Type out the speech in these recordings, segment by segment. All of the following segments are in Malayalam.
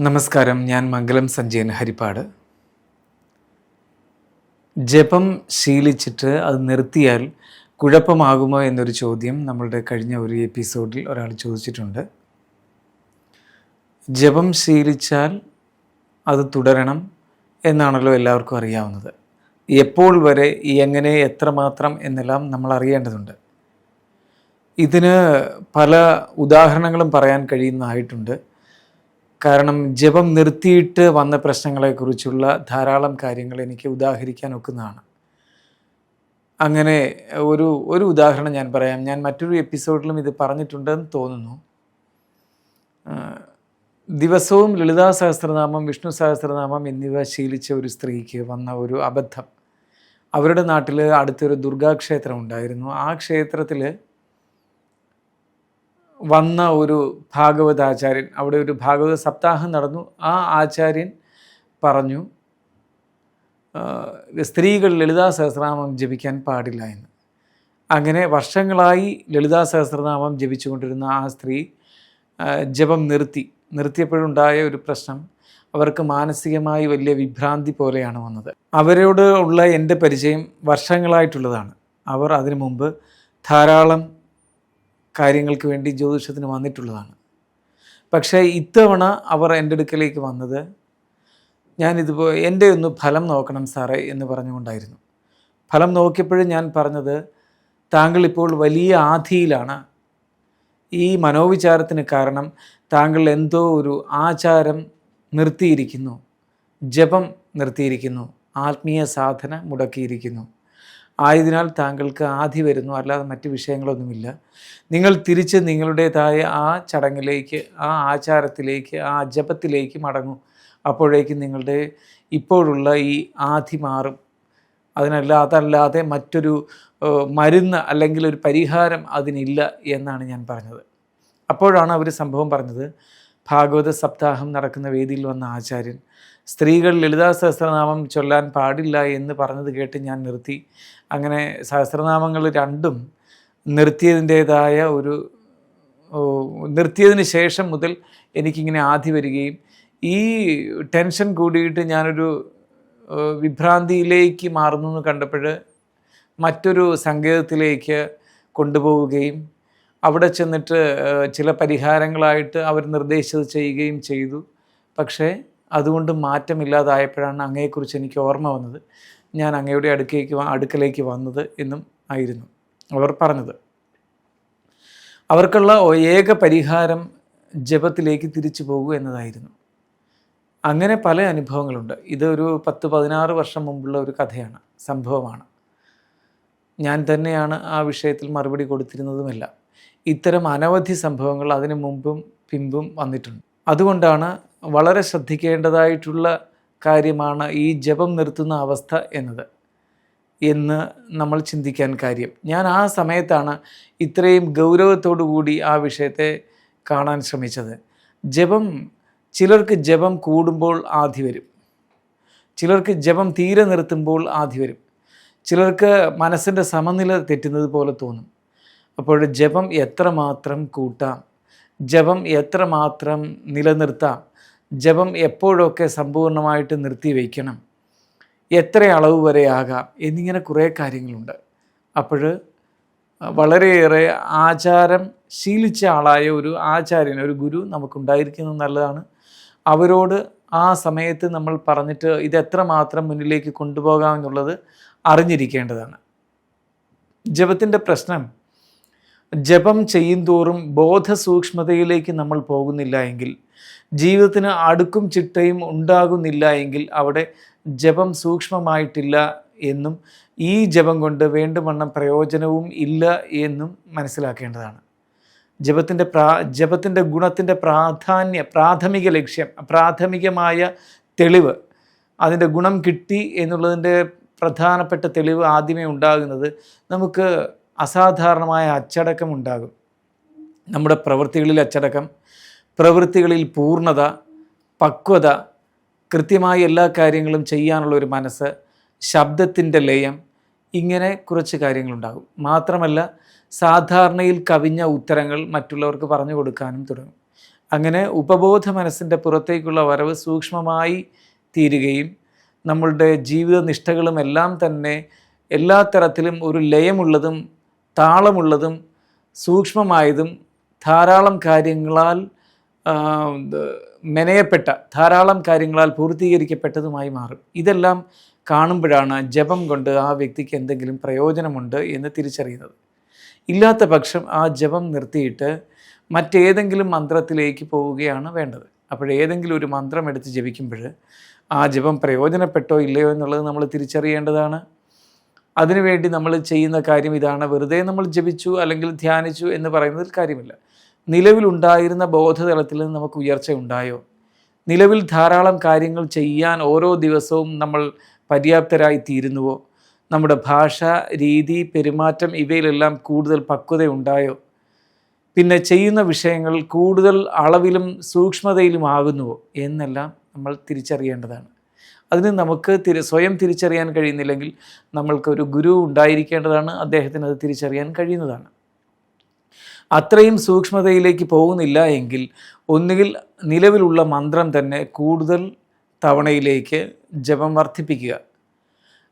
നമസ്കാരം. ഞാൻ മംഗലം സഞ്ജയൻ ഹരിപ്പാട്. ജപം ശീലിച്ചിട്ട് അത് നിർത്തിയാൽ കുഴപ്പമാകുമോ എന്നൊരു ചോദ്യം നമ്മളുടെ കഴിഞ്ഞ ഒരു എപ്പിസോഡിൽ ഒരാൾ ചോദിച്ചിട്ടുണ്ട്. ജപം ശീലിച്ചാൽ അത് തുടരണം എന്നാണല്ലോ എല്ലാവർക്കും അറിയാവുന്നത്. എപ്പോൾ വരെ എങ്ങനെ എത്രമാത്രം എന്നെല്ലാം നമ്മൾ അറിയേണ്ടതുണ്ട്. ഇതിന് പല ഉദാഹരണങ്ങളും പറയാൻ കഴിയുന്നതായിട്ടുണ്ട്. കാരണം ജപം നിർത്തിയിട്ട് വന്ന പ്രശ്നങ്ങളെക്കുറിച്ചുള്ള ധാരാളം കാര്യങ്ങൾ എനിക്ക് ഉദാഹരിക്കാൻ ഒക്കുന്നതാണ്. അങ്ങനെ ഒരു ഒരു ഉദാഹരണം ഞാൻ പറയാം. ഞാൻ മറ്റൊരു എപ്പിസോഡിലും ഇത് പറഞ്ഞിട്ടുണ്ടെന്ന് തോന്നുന്നു. ദിവസവും ലളിതാ സഹസ്രനാമം വിഷ്ണു സഹസ്രനാമം എന്നിവ ശീലിച്ച ഒരു സ്ത്രീക്ക് വന്ന ഒരു അബദ്ധം. അവരുടെ നാട്ടിൽ അടുത്തൊരു ദുർഗാക്ഷേത്രം ഉണ്ടായിരുന്നു. ആ ക്ഷേത്രത്തിൽ വന്ന ഒരു ഭാഗവതാചാര്യൻ അവിടെ ഒരു ഭാഗവത സപ്താഹം നടന്നു. ആ ആചാര്യൻ പറഞ്ഞു സ്ത്രീകൾ ലളിതാ സഹസ്രനാമം ജപിക്കാൻ പാടില്ല എന്ന്. അങ്ങനെ വർഷങ്ങളായി ലളിതാ സഹസ്രനാമം ജപിച്ചുകൊണ്ടിരുന്ന ആ സ്ത്രീ ജപം നിർത്തി. നിർത്തിയപ്പോഴുണ്ടായ ഒരു പ്രശ്നം അവർക്ക് മാനസികമായി വലിയ വിഭ്രാന്തി പോലെയാണ് വന്നത്. അവരോട് ഉള്ള എന്റെ പരിചയം വർഷങ്ങളായിട്ടുള്ളതാണ്. അവർ അതിനു മുമ്പ് ധാരാളം കാര്യങ്ങൾക്ക് വേണ്ടി ജ്യോതിഷത്തിന് വന്നിട്ടുള്ളതാണ്. പക്ഷേ ഇത്തവണ അവർ എന്റെ അടുക്കലേക്ക് വന്നത് ഞാനിതുപോ എന്റെ ഒന്ന് ഫലം നോക്കണം സാറേ എന്ന് പറഞ്ഞുകൊണ്ടായിരുന്നു. ഫലം നോക്കിയപ്പോഴും ഞാൻ പറഞ്ഞത് താങ്കൾ ഇപ്പോൾ വലിയ ആധിയിലാണ്. ഈ മനോവിചാരത്തിന് കാരണം താങ്കൾ എന്തോ ഒരു ആചാരം നിർത്തിയിരിക്കുന്നു ജപം നിർത്തിയിരിക്കുന്നു ആത്മീയ സാധന മുടക്കിയിരിക്കുന്നു. ആയതിനാൽ താങ്കൾക്ക് ആധി വരുന്നു. അല്ലാതെ മറ്റ് വിഷയങ്ങളൊന്നുമില്ല. നിങ്ങൾ തിരിച്ച് നിങ്ങളുടേതായ ആ ചടങ്ങിലേക്ക് ആ ആചാരത്തിലേക്ക് ആ ജപത്തിലേക്ക് മടങ്ങും. അപ്പോഴേക്കും നിങ്ങളുടെ ഇപ്പോഴുള്ള ഈ ആധി മാറും. അതിനല്ല അതല്ലാതെ മറ്റൊരു മരുന്ന് അല്ലെങ്കിൽ ഒരു പരിഹാരം അതിനില്ല എന്നാണ് ഞാൻ പറഞ്ഞത്. അപ്പോഴാണ് അവർ സംഭവം പറഞ്ഞത്. ഭാഗവത സപ്താഹം നടക്കുന്ന വേദിയിൽ വന്ന ആചാര്യൻ സ്ത്രീകൾ ലളിതാ സഹസ്രനാമം ചൊല്ലാൻ പാടില്ല എന്ന് പറഞ്ഞത് കേട്ട് ഞാൻ നിർത്തി. അങ്ങനെ സഹസ്രനാമങ്ങൾ രണ്ടും നിർത്തിയതിന്റേതായ ഒരു നിർത്തിയതിന് ശേഷം മുതൽ എനിക്കിങ്ങനെ ആധി വരികയും ഈ ടെൻഷൻ കൂടിയിട്ട് ഞാനൊരു വിഭ്രാന്തിയിലേക്ക് മാറുന്നു കണ്ടപ്പോൾ മറ്റൊരു സങ്കേതത്തിലേക്ക് കൊണ്ടുപോവുകയും അവിടെ ചെന്നിട്ട് ചില പരിഹാരങ്ങളായിട്ട് അവർ നിർദ്ദേശിച്ചത് ചെയ്യുകയും ചെയ്തു. പക്ഷേ അതുകൊണ്ട് മാറ്റമില്ലാതായപ്പോഴാണ് അങ്ങയെക്കുറിച്ച് എനിക്ക് ഓർമ്മ വന്നത്. ഞാൻ അങ്ങയുടെ അടുക്കേക്ക് അടുക്കലേക്ക് വന്നത് എന്നും ആയിരുന്നു അവർ പറഞ്ഞത്. അവർക്കുള്ള ഏക പരിഹാരം ജപത്തിലേക്ക് തിരിച്ചു പോകൂ എന്നതായിരുന്നു. അങ്ങനെ പല അനുഭവങ്ങളുണ്ട്. ഇതൊരു പത്ത് പതിനാറ് വർഷം മുമ്പുള്ള ഒരു കഥയാണ് സംഭവമാണ്. ഞാൻ തന്നെയാണ് ആ വിഷയത്തിൽ മറുപടി കൊടുത്തിരുന്നതുമല്ല. ഇത്തരം അനവധി സംഭവങ്ങൾ അതിനു മുമ്പും പിമ്പും വന്നിട്ടുണ്ട്. അതുകൊണ്ടാണ് വളരെ ശ്രദ്ധിക്കേണ്ടതായിട്ടുള്ള കാര്യമാണ് ഈ ജപം നിർത്തുന്ന അവസ്ഥ എന്നത് എന്ന് നമ്മൾ ചിന്തിക്കാൻ കാര്യം. ഞാൻ ആ സമയത്താണ് ഇത്രയും ഗൗരവത്തോടു കൂടി ആ വിഷയത്തെ കാണാൻ ശ്രമിച്ചത്. ജപം ചിലർക്ക് ജപം കൂടുമ്പോൾ ആധി വരും. ചിലർക്ക് ജപം തീരെ നിർത്തുമ്പോൾ ആധി വരും. ചിലർക്ക് മനസ്സിന്റെ സമനില തെറ്റുന്നത് പോലെ തോന്നും. അപ്പോൾ ജപം എത്രമാത്രം കൂട്ടാം? ജപം എത്രമാത്രം നിലനിർത്താം? ജപം എപ്പോഴൊക്കെ സമ്പൂർണമായിട്ട് നിർത്തി വയ്ക്കണം? എത്ര അളവ് വരെ ആകാം? എന്നിങ്ങനെ കുറേ കാര്യങ്ങളുണ്ട്. അപ്പോൾ വളരെയേറെ ആചാരം ശീലിച്ച ആളായ ഒരു ആചാര്യൻ ഒരു ഗുരു നമുക്കുണ്ടായിരിക്കുന്നത് നല്ലതാണ്. അവരോട് ആ സമയത്ത് നമ്മൾ പറഞ്ഞിട്ട് ഇത് എത്രമാത്രം മുന്നിലേക്ക് കൊണ്ടുപോകാം എന്നുള്ളത് അറിഞ്ഞിരിക്കേണ്ടതാണ്. ജപത്തിന്റെ പ്രശ്നം ജപം ചെയ്യുന്തോറും ബോധസൂക്ഷ്മതയിലേക്ക് നമ്മൾ പോകുന്നില്ല എങ്കിൽ ജീവിതത്തിന് അടുക്കും ചിട്ടയും ഉണ്ടാകുന്നില്ല എങ്കിൽ അവിടെ ജപം സൂക്ഷ്മമായിട്ടില്ല എന്നും ഈ ജപം കൊണ്ട് വേണ്ടുവണ്ണം പ്രയോജനവും ഇല്ല എന്നും മനസ്സിലാക്കേണ്ടതാണ്. ജപത്തിന്റെ പ്രാ ജപത്തിന്റെ ഗുണത്തിന്റെ പ്രാധാന്യ പ്രാഥമിക ലക്ഷ്യം പ്രാഥമികമായ തെളിവ് അതിന്റെ ഗുണം കിട്ടി എന്നുള്ളതിന്റെ പ്രധാനപ്പെട്ട തെളിവ് ആദ്യമേ ഉണ്ടാകുന്നത് നമുക്ക് അസാധാരണമായ അച്ചടക്കം ഉണ്ടാകും നമ്മുടെ പ്രവൃത്തികളിൽ അച്ചടക്കം പ്രവൃത്തികളിൽ പൂർണത പക്വത കൃത്യമായി എല്ലാ കാര്യങ്ങളും ചെയ്യാനുള്ള ഒരു മനസ്സ് ശബ്ദത്തിന്റെ ലയം ഇങ്ങനെ കുറച്ച് കാര്യങ്ങളുണ്ടാകും. മാത്രമല്ല സാധാരണയിൽ കവിഞ്ഞ ഉത്തരങ്ങൾ മറ്റുള്ളവർക്ക് പറഞ്ഞു കൊടുക്കാനും തുടങ്ങും. അങ്ങനെ ഉപബോധ മനസ്സിന്റെ പുറത്തേക്കുള്ള വരവ് സൂക്ഷ്മമായി തീരുകയും നമ്മളുടെ ജീവിത നിഷ്ഠകളും എല്ലാം തന്നെ എല്ലാ തരത്തിലും ഒരു ലയമുള്ളതും താളമുള്ളതും സൂക്ഷ്മമായതും ധാരാളം കാര്യങ്ങളാൽ മെനയപ്പെട്ട ധാരാളം കാര്യങ്ങളാൽ പൂർത്തീകരിക്കപ്പെട്ടതുമായി മാറും. ഇതെല്ലാം കാണുമ്പോഴാണ് ജപം കൊണ്ട് ആ വ്യക്തിക്ക് എന്തെങ്കിലും പ്രയോജനമുണ്ട് എന്ന് തിരിച്ചറിയുന്നത്. ഇല്ലാത്ത പക്ഷം ആ ജപം നിർത്തിയിട്ട് മറ്റേതെങ്കിലും മന്ത്രത്തിലേക്ക് പോവുകയാണ് വേണ്ടത്. അപ്പോഴേതെങ്കിലും ഒരു മന്ത്രം എടുത്ത് ജപിക്കുമ്പോൾ ആ ജപം പ്രയോജനപ്പെട്ടോ ഇല്ലയോ എന്നുള്ളത് നമ്മൾ തിരിച്ചറിയേണ്ടതാണ്. അതിനുവേണ്ടി നമ്മൾ ചെയ്യുന്ന കാര്യം ഇതാണ്. വെറുതെ നമ്മൾ ജപിച്ചു അല്ലെങ്കിൽ ധ്യാനിച്ചു എന്ന് പറയുന്നതിൽ കാര്യമില്ല. നിലവിലുണ്ടായിരുന്ന ബോധതലത്തിൽ നിന്ന് നമുക്ക് ഉയർച്ച ഉണ്ടായോ? നിലവിൽ ധാരാളം കാര്യങ്ങൾ ചെയ്യാൻ ഓരോ ദിവസവും നമ്മൾ പര്യാപ്തരായി തീരുന്നുവോ? നമ്മുടെ ഭാഷ രീതി പെരുമാറ്റം ഇവയിലെല്ലാം കൂടുതൽ പക്വതയുണ്ടായോ പിന്നെ ചെയ്യുന്ന വിഷയങ്ങൾ കൂടുതൽ അളവിലും സൂക്ഷ്മതയിലും ആകുന്നുവോ? എന്നെല്ലാം നമ്മൾ തിരിച്ചറിയേണ്ടതാണ്. അതിന് നമുക്ക് തിരി സ്വയം തിരിച്ചറിയാൻ കഴിയുന്നില്ലെങ്കിൽ നമ്മൾക്കൊരു ഗുരു ഉണ്ടായിരിക്കേണ്ടതാണ്. അദ്ദേഹത്തിന് അത് തിരിച്ചറിയാൻ കഴിയുന്നതാണ്. അത്രയും സൂക്ഷ്മതയിലേക്ക് പോകുന്നില്ല എങ്കിൽ ഒന്നുകിൽ നിലവിലുള്ള മന്ത്രം തന്നെ കൂടുതൽ തവണയിലേക്ക് ജപം വർദ്ധിപ്പിക്കുക.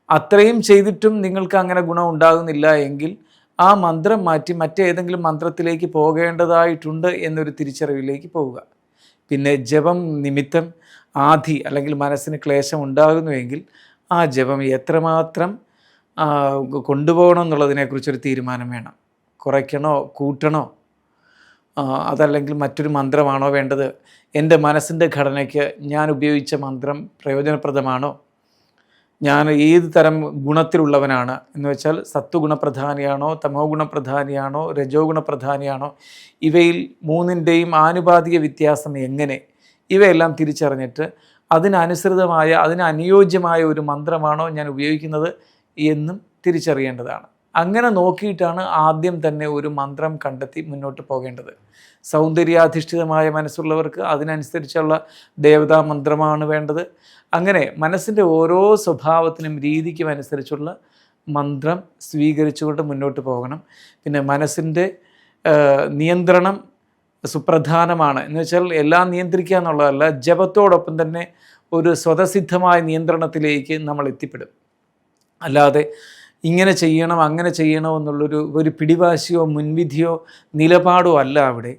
അത്രയും ചെയ്തിട്ടും നിങ്ങൾക്ക് അങ്ങനെ ഗുണം ഉണ്ടാകുന്നില്ല എങ്കിൽ ആ മന്ത്രം മാറ്റി മറ്റേതെങ്കിലും മന്ത്രത്തിലേക്ക് പോകേണ്ടതായിട്ടുണ്ട് എന്നൊരു തിരിച്ചറിവിലേക്ക് പോവുക. പിന്നെ ജപം നിമിത്തം ആധി അല്ലെങ്കിൽ മനസ്സിന് ക്ലേശം ഉണ്ടാകുന്നുവെങ്കിൽ ആ ജപം എത്രമാത്രം കൊണ്ടുപോകണം എന്നുള്ളതിനെക്കുറിച്ചൊരു തീരുമാനം വേണം. കുറയ്ക്കണോ കൂട്ടണോ? അതല്ലെങ്കിൽ മറ്റൊരു മന്ത്രമാണോ വേണ്ടത്? എന്റെ മനസ്സിന്റെ ഘടനയ്ക്ക് ഞാൻ ഉപയോഗിച്ച മന്ത്രം പ്രയോജനപ്രദമാണോ? ഞാൻ ഏത് തരം ഗുണത്തിലുള്ളവനാണ്? എന്ന് വെച്ചാൽ സത്വഗുണപ്രധാനിയാണോ തമോ ഗുണപ്രധാനിയാണോ രജോ ഗുണപ്രധാനിയാണോ? ഇവയിൽ മൂന്നിന്റെയും ആനുപാതിക വ്യത്യാസം എങ്ങനെ? ഇവയെല്ലാം തിരിച്ചറിഞ്ഞിട്ട് അതിനനുസൃതമായ അതിനനുയോജ്യമായ ഒരു മന്ത്രമാണോ ഞാൻ ഉപയോഗിക്കുന്നത് എന്നും തിരിച്ചറിയേണ്ടതാണ്. അങ്ങനെ നോക്കിയിട്ടാണ് ആദ്യം തന്നെ ഒരു മന്ത്രം കണ്ടെത്തി മുന്നോട്ട് പോകേണ്ടത്. സൗന്ദര്യാധിഷ്ഠിതമായ മനസ്സുള്ളവർക്ക് അതിനനുസരിച്ചുള്ള ദേവതാ മന്ത്രമാണ് വേണ്ടത്. അങ്ങനെ മനസ്സിന്റെ ഓരോ സ്വഭാവത്തിനും രീതിക്കും അനുസരിച്ചുള്ള മന്ത്രം സ്വീകരിച്ചുകൊണ്ട് മുന്നോട്ട് പോകണം. പിന്നെ മനസ്സിന്റെ നിയന്ത്രണം സുപ്രധാനമാണ്. എന്ന് വെച്ചാൽ എല്ലാം നിയന്ത്രിക്കുക എന്നുള്ളതല്ല ജപത്തോടൊപ്പം തന്നെ ഒരു സ്വതസിദ്ധമായ നിയന്ത്രണത്തിലേക്ക് നമ്മൾ എത്തിപ്പെടും. അല്ലാതെ ഇങ്ങനെ ചെയ്യണം അങ്ങനെ ചെയ്യണം എന്നുള്ളൊരു ഒരു പിടിവാശിയോ മുൻവിധിയോ നിലപാടോ അല്ല അവിടെ.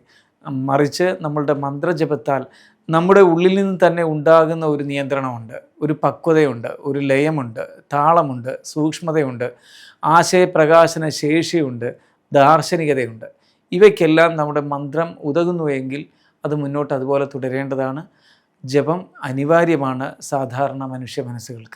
മറിച്ച് നമ്മളുടെ മന്ത്രജപത്താൽ നമ്മുടെ ഉള്ളിൽ നിന്ന് തന്നെ ഉണ്ടാകുന്ന ഒരു നിയന്ത്രണമുണ്ട്. ഒരു പക്വതയുണ്ട് ഒരു ലയമുണ്ട് താളമുണ്ട് സൂക്ഷ്മതയുണ്ട് ആശയപ്രകാശന ശേഷിയുണ്ട് ദാർശനികതയുണ്ട്. ഇവയ്ക്കെല്ലാം നമ്മുടെ മന്ത്രം ഉതകുന്നുവെങ്കിൽ അത് മുന്നോട്ട് അതുപോലെ തുടരേണ്ടതാണ്. ജപം അനിവാര്യമാണ് സാധാരണ മനുഷ്യ മനസ്സുകൾക്ക്.